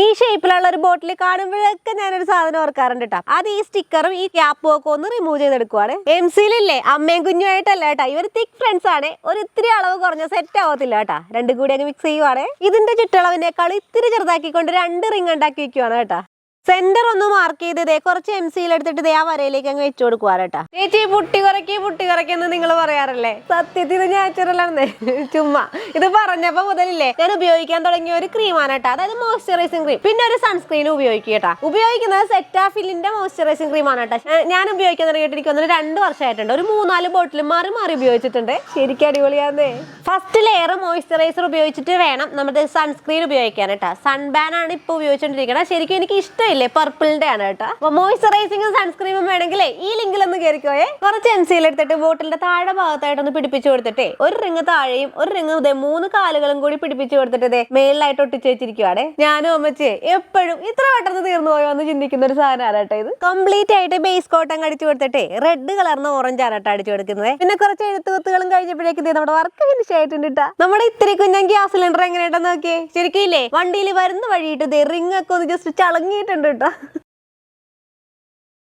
ഈ ഷേപ്പിലുള്ള ഒരു ബോട്ടിൽ കാണുമ്പോഴൊക്കെ ഞാനൊരു സാധനം ഓർക്കാറുണ്ട് കേട്ടോ അത് ഈ സ്റ്റിക്കറും ഈ ക്യാപ്പും ഒക്കെ ഒന്ന് റിമൂവ് ചെയ്തെടുക്കുവാണ്. എം സിയിലില്ലേ അമ്മയും കുഞ്ഞുമായിട്ടല്ല കേട്ടോ ഇവർ തിക് ഫ്രണ്ട്സ് ആണ്. ഒരു ഇത്തിരി അളവ് കുറഞ്ഞ സെറ്റ് ആവത്തില്ല കേട്ടോ രണ്ടും കൂടി അങ്ങ് മിക്സ് ചെയ്യുവാണ്. ഇതിന്റെ ചുറ്റളവിനേക്കാൾ ഇത്തിരി ചെറുതാക്കിക്കൊണ്ട് രണ്ട് റിംഗ് ഉണ്ടാക്കി വെക്കുവാണ് കേട്ടോ സെന്റർ ഒന്ന് മാർക്ക് ചെയ്ത് ദേ കുറച്ച് എം സിയിൽ എടുത്തിട്ട് ദേ ആ വരയിലേക്ക് അങ്ങ് വെച്ചു കൊടുക്കുവാണ് കേട്ടോ ചേച്ചി പുട്ടി കുറയ്ക്ക് പുട്ടി കുറയ്ക്കെന്ന് നിങ്ങൾ പറയാറില്ലേ? സത്യത്തിൽ ഇത് നാച്ചുറൽ ആണ് ചുമ്മാ. ഇത് പറഞ്ഞപ്പോ മുതലില്ലേ ഞാൻ ഉപയോഗിക്കാൻ തുടങ്ങിയ ഒരു ക്രീമാണ് കേട്ടോ അതായത് മോയ്സ്ചറൈസിങ് ക്രീം പിന്നെ ഒരു സൺസ്ക്രീൻ ഉപയോഗിക്കുക കേട്ടോ. ഉപയോഗിക്കുന്നത് സെറ്റാഫിലിന്റെ മോയ്സ്ചറൈസിങ് ക്രീമാണ് കേട്ടോ ഞാൻ ഉപയോഗിക്കാൻ തുടങ്ങിയിട്ട് എനിക്ക് തോന്നുന്നു രണ്ട് വർഷമായിട്ടുണ്ട്. ഒരു മൂന്നാൽ ബോട്ടിൽ മാറി മാറി ഉപയോഗിച്ചിട്ടുണ്ട്. ശരിക്കും അടിപൊളിയാന്നേ. ഫസ്റ്റ് ലെയർ മോയ്സ്ചറൈസർ ഉപയോഗിച്ചിട്ട് വേണം നമ്മുടെ സൺസ്ക്രീൻ ഉപയോഗിക്കാൻ കേട്ടോ. സൺബാൻ ആണ് ഇപ്പൊ ഉപയോഗിച്ചോണ്ടിരിക്കുന്നത് ശരിക്കും എനിക്ക് ഇഷ്ടമില്ലേ? പർപ്പിളിന്റെ ആണ് കേട്ടോ. അപ്പൊ മോയ്സ്ചറൈസിംഗും സൺസ്ക്രീമും വേണമെങ്കിലേ ഈ ലിങ്കിൽ ഒന്ന് കയറിക്കോയേ കുറച്ച് എം സിയിൽ എടുത്തിട്ട് ബോട്ടിലിന്റെ താഴെ ഭാഗത്തായിട്ടൊന്ന് പിടിപ്പിച്ചു കൊടുത്തിട്ടേ. ഒരു റിങ് താഴെയും ഒരു റിങ് മൂന്ന് കാലുകളും കൂടി പിടിപ്പിച്ചു കൊടുത്തിട്ടതേ മേളിലായിട്ട് ഒട്ടിച്ചു വെച്ചിരിക്കുവാണേ. ഞാനും അമ്മച്ചേ എപ്പോഴും ഇത്ര പെട്ടെന്ന് തീർന്നു പോയോ എന്ന് ചിന്തിക്കുന്ന ഒരു സാധനമാണ് കേട്ടോ ഇത്? കംപ്ലീറ്റ് ആയിട്ട് ബേസ് കോട്ടം അടിച്ചു കൊടുത്തിട്ടേ റെഡ് കളർന്ന ഓറഞ്ച് ആണ് കേട്ടോ അടിച്ചു കൊടുക്കുന്നത്. പിന്നെ കുറച്ച് എഴുത്തുകുത്തുകളും കഴിഞ്ഞപ്പോഴേക്കും നമ്മുടെ വർക്ക് ഫിനിഷ് ആയിട്ടുണ്ട് ട്ടാ. നമ്മുടെ ഇത്തിരി കുഞ്ഞൻ ഗ്യാസ് സിലിണ്ടർ എങ്ങനെയാണെന്ന് നോക്കിയേ. ശരിക്കും ഇല്ലേ വണ്ടിയിൽ വരുന്ന വഴിയിട്ട് ദേ റിംഗ് ഒക്കെ ഒന്ന് ജസ്റ്റ് ചളങ്ങിയിട്ടുണ്ട് കേട്ടോ